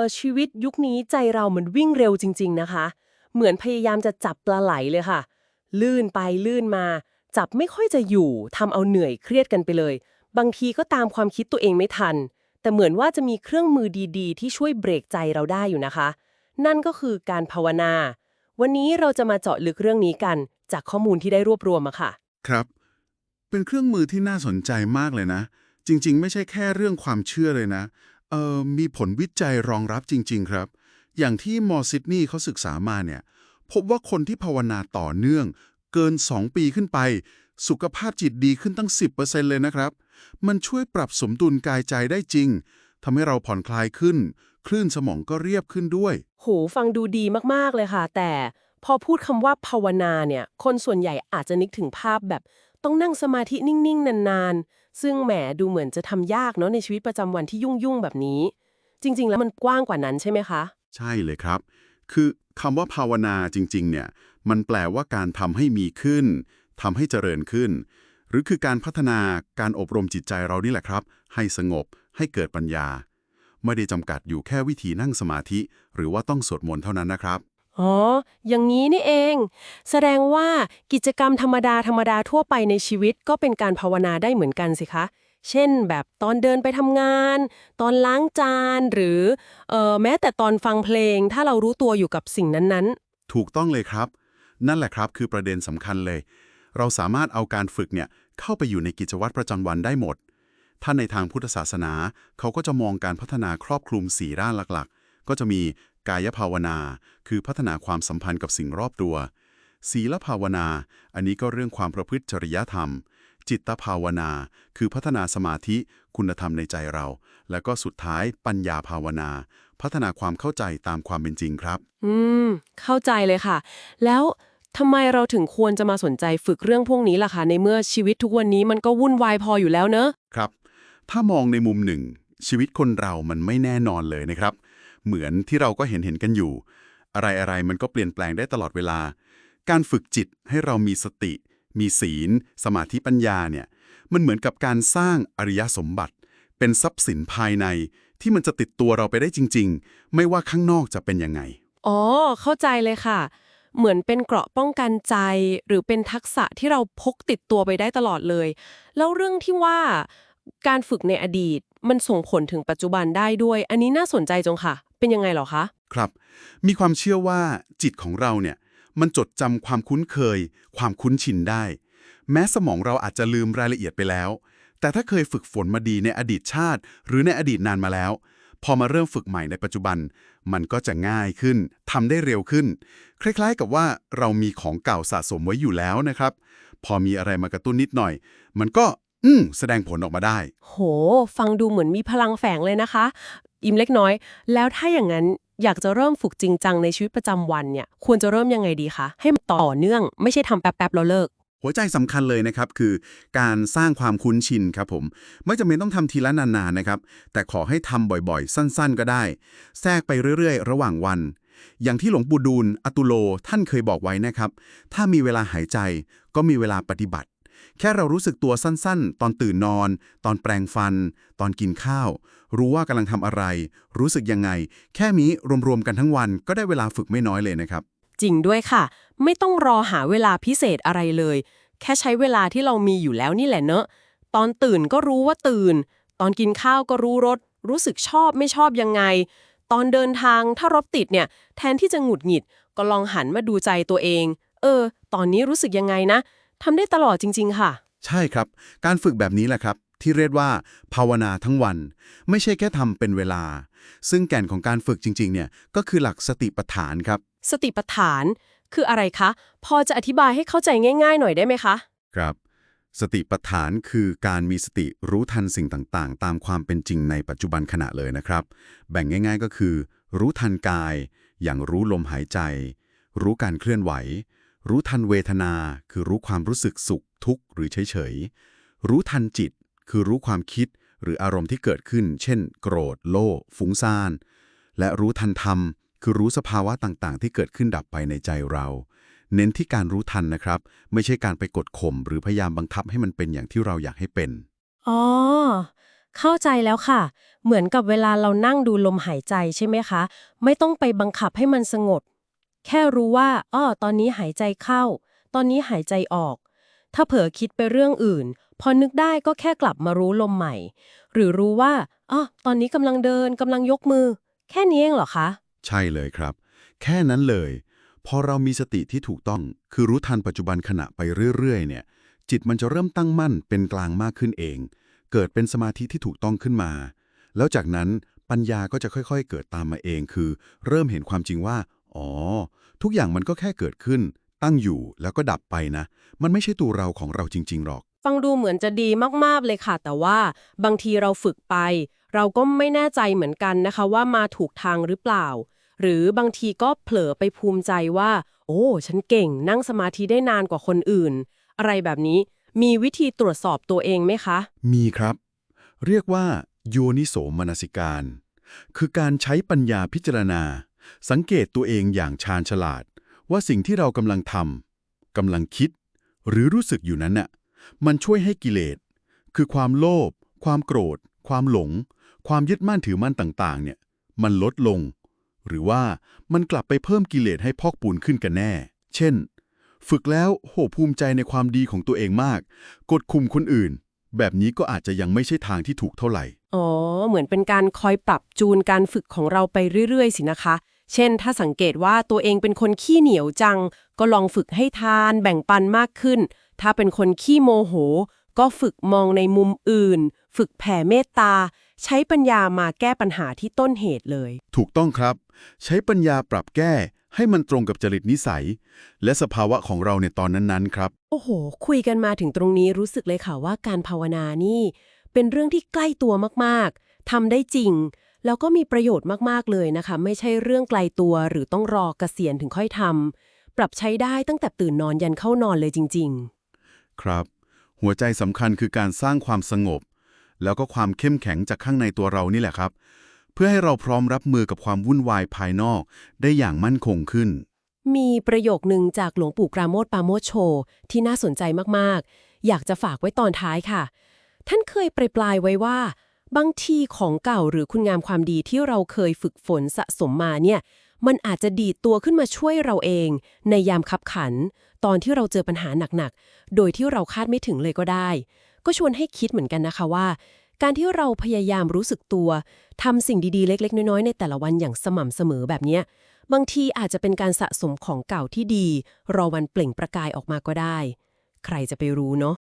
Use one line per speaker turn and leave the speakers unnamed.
อชีวิตยุคนี้ใจเรามันวิ่งเร็วจริง ๆนะคะ เหมือนพยายามจะจับปลาไหลเลยค่ะ ลื่นไปลื่นมา จับไม่ค่อยจะอยู่ทำเอาเหนื่อยเครียดกันไปเลย บางทีก็ตามความคิดตัวเองไม่ทัน แต่เหมือนว่าจะมีเครื่องมือดีๆ ที่ช่วยเบรกใจเราได้อยู่นะคะ นั่นก็คือการภาวนา วันนี้เราจะมาเจาะลึกเรื่องนี้กัน จากข้อมูลที่ได้รวบรวมมาค่ะ
ครับ เป็นเครื่องมือที่น่าสนใจมากเลยนะ จริง ๆ ไม่ใช่แค่เรื่องความเชื่อเลยนะ เออมีผลวิจัยรองรับจริง ๆ ครับ อย่างที่มอซิดนีย์เขาศึกษามาเนี่ย พบว่าคนที่ภาวนาต่อเนื่อง เกิน 2 ปีขึ้นไป สุขภาพจิตดีขึ้นตั้ง 10%เลยนะครับ มันช่วยปรับสมดุลกายใจได้จริงทำให้เราผ่อนคลายขึ้น คลื่นสมองก็เรียบขึ้นด้วย
โหฟังดูดีมาก ๆ เลยค่ะ แต่พอพูดคำว่าภาวนาเนี่ย คนส่วนใหญ่อาจจะนึกถึงภาพแบบ ต้องนั่งสมาธินิ่ง ๆ นาน ๆ ซึ่งแหมดูเหมือนจะทำยากเนาะในชีวิตประจำวันที่ยุ่งๆแบบนี้ จริง ๆ แล้วมันกว้างกว่านั้นใช่ไหมคะ
ใช่เลยครับ คือคำว่าภาวนาจริง ๆ เนี่ย มันแปลว่าการทำให้มีขึ้นทำให้เจริญขึ้น หรือคือการพัฒนาการอบรมจิตใจเรานี่แหละครับ ให้สงบ ให้เกิดปัญญา ไม่ได้จำกัดอยู่แค่วิธีนั่งสมาธิ หรือว่าต้องสวดมนต์เท่านั้นนะครับ
อ๋อ อย่างนี้นี่เอง แสดงว่ากิจกรรมธรรมดาธรรมดาทั่วไปในชีวิตก็เป็นการภาวนาได้เหมือนกันสิคะ เช่น แบบตอนเดินไปทำงาน ตอนล้างจานหรือเอ่อแม้แต่ตอนฟังเพลง ถ้าเรารู้ตัวอยู่กับสิ่งนั้นๆ
ถูกต้องเลยครับ นั่นแหละครับคือประเด็นสำคัญเลย เราสามารถเอาการฝึกเนี่ยเข้าไปอยู่ในกิจวัตรประจำวันได้หมด ถ้าในทางพุทธศาสนาเขาก็จะมองการพัฒนาครอบคลุมสี่ด้านหลักๆ ก็จะมี กายภาวนา คือพัฒนาความสัมพันธ์กับสิ่งรอบตัว ศีลภาวนา อันนี้ก็เรื่องความประพฤติจริยธรรม จิตภาวนา คือพัฒนาสมาธิคุณธรรมในใจเรา แล้วก็สุดท้ายปัญญาภาวนา พัฒนาความเข้าใจตามความเป็นจริงครับ
ๆอืม เข้าใจเลยค่ะ แล้วทำไมเราถึงควรจะมาสนใจฝึกเรื่องพวกนี้ล่ะคะในเมื่อชีวิตทุกวันนี้มันก็วุ่นวายพออยู่แล้วเนอะ
ครับ ถ้ามองในมุมหนึ่ง ชีวิตคนเรามันไม่แน่นอนเลยนะครับ เหมือนที่เราก็เห็นเห็นกันอยู่ อะไรๆมันก็เปลี่ยนแปลงได้ตลอดเวลา การฝึกจิตให้เรามีสติ มีศีล สมาธิปัญญาเนี่ย มันเหมือนกับการสร้างอริยสมบัติ เป็นทรัพย์สินภายในที่มันจะติดตัวเราไปได้จริง ๆ ไม่ว่าข้างนอกจะเป็นยังไง
อ๋อ เข้าใจเลยค่ะ เหมือนเป็นเกราะป้องกันใจ หรือเป็นทักษะที่เราพกติดตัวไปได้ตลอดเลย แล้วเรื่องที่ว่าการฝึกในอดีตมันส่งผลถึงปัจจุบันได้ด้วย อันนี้น่าสนใจจงค่ะ เป็นยังไงเหรอคะ
ครับ มีความเชื่อว่าจิตของเราเนี่ย มันจดจำความคุ้นเคย ความคุ้นชินได้ แม้สมองเราอาจจะลืมรายละเอียดไปแล้ว แต่ถ้าเคยฝึกฝนมาดีในอดีตชาติ หรือในอดีตนานมาแล้ว พอมาเริ่มฝึกใหม่ในปัจจุบัน มันก็จะง่ายขึ้นทำได้เร็วขึ้น คล้ายๆ กับว่าเรามีของเก่าสะสมไว้อยู่แล้วนะครับ พอมีอะไรมากระตุ้นนิดหน่อย มันก็อืมแสดงผลออกมาได้
โห ฟังดูเหมือนมีพลังแฝงเลยนะคะ อิ่มเล็กน้อย แล้วถ้าอย่างนั้นอยากจะเริ่มฝึกจริงจังในชีวิตประจำวันเนี่ยควรจะเริ่มยังไงดีคะให้มันต่อเนื่องไม่ใช่ทำแป๊บๆแล้วเลิก
หัวใจสำคัญเลยนะครับคือการสร้างความคุ้นชินครับผมไม่จำเป็นต้องทำทีละนานๆนะครับ แต่ขอให้ทำบ่อยๆ สั้นๆ ก็ได้ แทรกไปเรื่อยๆ ระหว่างวัน อย่างที่หลวงปู่ดูลอตุโลท่านเคยบอกไว้นะครับ ถ้ามีเวลาหายใจก็มีเวลาปฏิบัติแค่เรารู้สึกตัวสั้นๆ ตอนตื่นนอน ตอนแปรงฟัน ตอนกินข้าว รู้ว่ากำลังทำอะไร รู้สึกยังไง แค่นี้รวมๆกันทั้งวันก็ได้เวลาฝึกไม่น้อยเลยนะครับ
จริงด้วยค่ะ ไม่ต้องรอหาเวลาพิเศษอะไรเลย แค่ใช้เวลาที่เรามีอยู่แล้วนี่แหละเนอะ ตอนตื่นก็รู้ว่าตื่น ตอนกินข้าวก็รู้รสรู้สึกชอบไม่ชอบยังไง ตอนเดินทางถ้ารถติดเนี่ย แทนที่จะหงุดหงิด ก็ลองหันมาดูใจตัวเอง เออ ตอนนี้รู้สึกยังไงนะทำได้ตลอดจริง ๆ ค่ะ
ใช่ครับ การฝึกแบบนี้แหละครับ ที่เรียกว่า ภาวนาทั้งวัน ไม่ใช่แค่ทำเป็นเวลา ซึ่งแก่นของการฝึกจริงๆเนี่ยก็คือหลักสติปัฏฐานครับ
สติปัฏฐานคืออะไรคะ พอจะอธิบายให้เข้าใจง่าย ๆ หน่อยได้ไหมคะ
ครับ สติปัฏฐานคือการมีสติรู้ทันสิ่งต่างๆ ตามความเป็นจริงในปัจจุบันขณะเลยนะครับ แบ่งง่าย ๆ ก็คือ รู้ทันกาย อย่างรู้ลมหายใจ รู้การเคลื่อนไหว รู้ทันเวทนา คือรู้ความรู้สึกสุขทุกข์หรือเฉยๆรู้ทันจิต คือรู้ความคิดหรืออารมณ์ที่เกิดขึ้น เช่น โกรธ โลภฟุ้งซ่าน และรู้ทันธรรม คือรู้สภาวะต่างๆ ที่เกิดขึ้นดับไปในใจเรา เน้นที่การรู้ทันนะครับ ไม่ใช่การไปกดข่มหรือพยายามบังคับให้มันเป็นอย่างที่เราอยากให้เป็น
อ๋อ
เข้าใจแล้วค่ะ เหมือนกับเวลาเรานั่งดูลมหายใจใช่ไหมคะ ไม่ต้องไปบังคับให้มันสงบ แค่รู้ว่าอ้อตอนนี้หายใจเข้า ตอนนี้หายใจออก ถ้าเผลอคิดไปเรื่องอื่น พอนึกได้ก็แค่กลับมารู้ลมใหม่ หรือรู้ว่าอ้อตอนนี้กำลังเดินกำลังยกมือ แค่นี้เองเหรอคะ
ใช่เลยครับ แค่นั้นเลย พอเรามีสติที่ถูกต้อง คือรู้ทันปัจจุบันขณะไปเรื่อยๆ เนี่ย จิตมันจะเริ่มตั้งมั่นเป็นกลางมากขึ้นเอง เกิดเป็นสมาธิที่ถูกต้องขึ้นมา แล้วจากนั้นปัญญาก็จะค่อยๆ เกิดตามมาเอง คือ เริ่มเห็นความจริงว่า อ๋อ ทุกอย่างมันก็แค่เกิดขึ้น ตั้งอยู่แล้วก็ดับไปนะ มันไม่ใช่ตัวเราของเราจริง ๆ หรอก
ฟังดูเหมือนจะดีมากๆเลยค่ะ แต่ว่าบางทีเราฝึกไป เราก็ไม่แน่ใจเหมือนกันนะคะว่ามาถูกทางหรือเปล่า หรือบางทีก็เผลอไปภูมิใจว่า โอ้ ฉันเก่งนั่งสมาธิได้นานกว่าคนอื่น อะไรแบบนี้มีวิธีตรวจสอบตัวเองไหมคะ
มีครับ เรียกว่าโยนิโสมนสิการ คือการใช้ปัญญาพิจารณา สังเกตตัวเองอย่างชาญฉลาด ว่าสิ่งที่เรากำลังทำกำลังคิด หรือรู้สึกอยู่นั้นน่ะ มันช่วยให้กิเลส คือความโลภ ความโกรธ ความหลง ความยึดมั่นถือมั่นต่างๆ เนี่ย มันลดลง หรือว่ามันกลับไปเพิ่มกิเลสให้พอกปูนขึ้นกันแน่ เช่น ฝึกแล้วโหภูมิใจในความดีของตัวเองมาก กดคุมคนอื่น แบบนี้ก็อาจจะยังไม่ใช่ทางที่ถูกเท่าไหร่
อ๋อ เหมือนเป็นการคอยปรับจูนการฝึกของเราไปเรื่อยๆ สินะคะเช่น ถ้าสังเกตว่าตัวเองเป็นคนขี้เหนียวจัง ก็ลองฝึกให้ทาน แบ่งปันมากขึ้น ถ้าเป็นคนขี้โมโห ก็ฝึกมองในมุมอื่น ฝึกแผ่เมตตา ใช้ปัญญามาแก้ปัญหาที่ต้นเหตุเลย
ถูกต้องครับ ใช้ปัญญาปรับแก้ให้มันตรงกับจริตนิสัย และสภาวะของเราในตอนนั้นๆ ครับ
โอ้โห คุยกันมาถึงตรงนี้รู้สึกเลยค่ะว่าการภาวนานี่ เป็นเรื่องที่ใกล้ตัวมากๆทำได้จริง แล้วก็มีประโยชน์มากๆเลยนะคะ ไม่ใช่เรื่องไกลตัวหรือต้องรอเกษียณถึงค่อยทำปรับใช้ได้ตั้งแต่ตื่นนอนยันเข้านอนเลยจริง
ครับ หัวใจสำคัญคือการสร้างความสงบ แล้วก็ความเข้มแข็งจากข้างในตัวเรานี่แหละครับ เพื่อให้เราพร้อมรับมือกับความวุ่นวายภายนอกได้อย่างมั่นคงขึ้น
มีประโยคนึงจากหลวงปู่กราโมทปราโมชโชที่น่าสนใจมากๆ อยากจะฝากไว้ตอนท้ายค่ะ ท่านเคยปลายปลายไว้ว่า บางทีของเก่าหรือคุณงามความดีที่เราเคยฝึกฝนสะสมมาเนี่ย มันอาจจะดีดตัวขึ้นมาช่วยเราเอง ในยามคับขัน ตอนที่เราเจอปัญหาหนักๆ โดยที่เราคาดไม่ถึงเลยก็ได้ ก็ชวนให้คิดเหมือนกันนะคะว่า การที่เราพยายามรู้สึกตัวทำสิ่งดีๆเล็ก ๆ น้อยๆ ในแต่ละวันอย่างสม่ำเสมอแบบนี้บางทีอาจจะเป็นการสะสมของเก่าที่ดี รอวันเปล่งประกายออกมาก็ได้ ใครจะไปรู้เนาะ